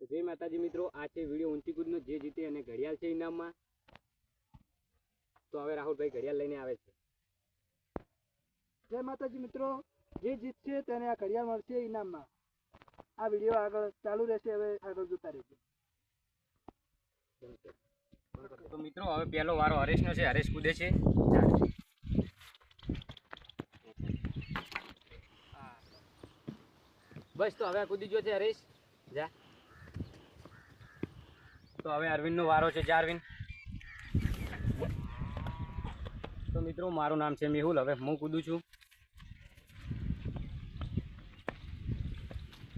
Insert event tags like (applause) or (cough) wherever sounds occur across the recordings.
તો જય માતાજી મિત્રો આ છે વીડિયો ઊંચી કૂદનો જે જીતે અને ઘડિયાળ છે ઇનામમાં. તો હવે રાહુલભાઈ ઘડિયાળ લઈને આવે છે. જય માતાજી મિત્રો જે જીતશે તેને આ ઘડિયાળ મળશે ઇનામમાં. આ વીડિયો આગળ ચાલુ રહેશે હવે આગળ જોતા રહેજો. તો મિત્રો હવે પહેલો વારો હરેશનો છે હરેશ કૂદે છે. બસ તો હવે કૂદી ગયો છે હરેશ. જા. તો હવે અરવિંદનો વારો છે જા અરવિંદ તો મિત્રો, મારું નામ છે મેહુલ. હવે હું કૂદું છું.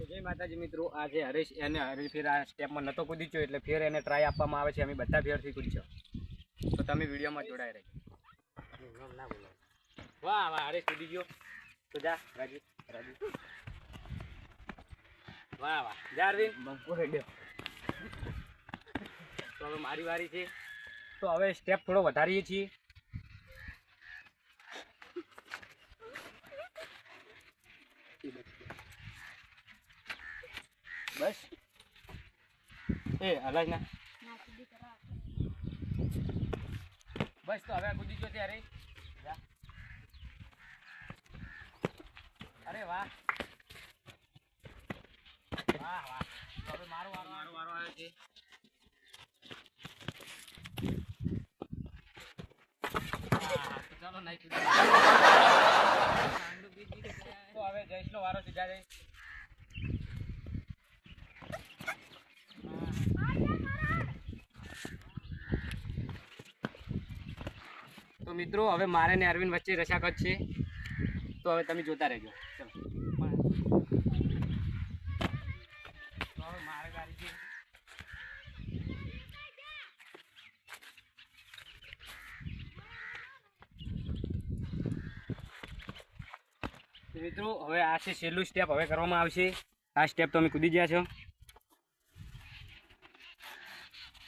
જય માતાજી મિત્રો, આજે છે હરેશ એને હરેશ ફેર આ સ્ટેપમાં નહોતો કૂદી ગયો, એટલે ફેર એને ટ્રાય આપવામાં આવે છે. અમે બધા ફેરથી કૂદશો તો તમે વિડીયોમાં જોડાઈ રહેજો. ના વાહ વાહ, હરેશ કૂદી ગયો. તો જા, રાજુ રાજુ. વાહ વાહ. જા અરવિંદ બંકો હેડ્યો. તો હવે મારી વારી છે. તો હવે સ્ટેપ થોડો વધારીએ છીએ. બસ. એ હલાજ ના. બસ, તો હવે કૂદી ગયો ત્યારે. અરે વાહ. વાહ વાહ. હવે મારો વારો મારો વારો આવ્યો છે. હવે જયેશનો વારો જા તો મિત્રો, હવે મારે ને અરવિંદ વચ્ચે રસાકત છે. તો હવે તમે જોતા રહેજો. ચલો તો હવે મારે ગાડી છે તો મિત્રો હવે આ છે છેલ્લું સ્ટેપ હવે કરવામાં આવશે. આ સ્ટેપ તમે કૂદી ગયા છો.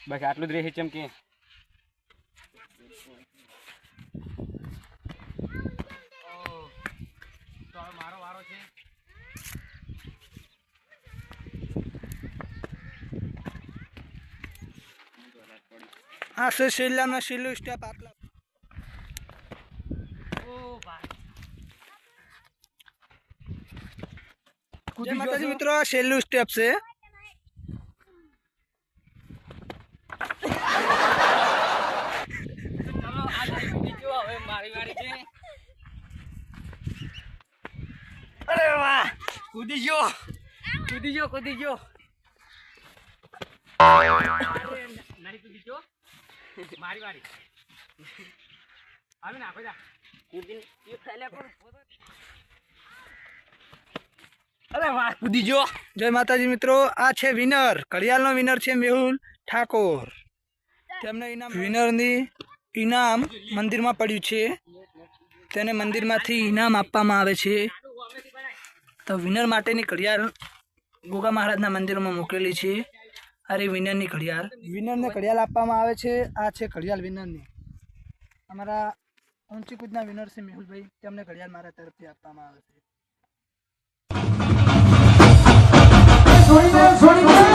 બસ આટલું જ રહેશે ચમ કે. ઓહ, તો હવે મારો વારો છે. આ છે છેલ્લામાં છેલ્લું સ્ટેપ આટલા. ઓ ભાઈ. જય માતાજી મિત્રો છેલ્લું સ્ટેપ છે. ચલો આ જઈ કૂદી ગયો હવે મારી વારી છે. અરે વાહ કૂદી ગયો. કૂદી ગયો કૂદી ગયો. કૂદી ગયો? મારી વારી (laughs) આવે ને આપણે જા કૂદીને એ ફેલ્યા કરું વાહ, કૂદી જય માતાજી મિત્રો, આ છે વિનર, ઘડિયાળનો વિનર છે મેહુલ ઠાકોર. તેમને ઇનામ વિનરની ઇનામ મંદિરમાં પડ્યું છે. તેને મંદિરમાંથી ઇનામ આપવામાં આવે છે. તો વિનર માટેની ઘડિયાળ ગોગા મહારાજના મંદિરમાં મોકલેલી છે. અરે, વિનરની ઘડિયાળ. વિનરને ઘડિયાળ આપવામાં આવે છે. આ છે ઘડિયાળ વિનરની. અમારા ઊંચી કૂદના વિનર છે મેહુલભાઈ. તેમને ઘડિયાળ મારા તરફથી આપવામાં આવે છે. 29, 29.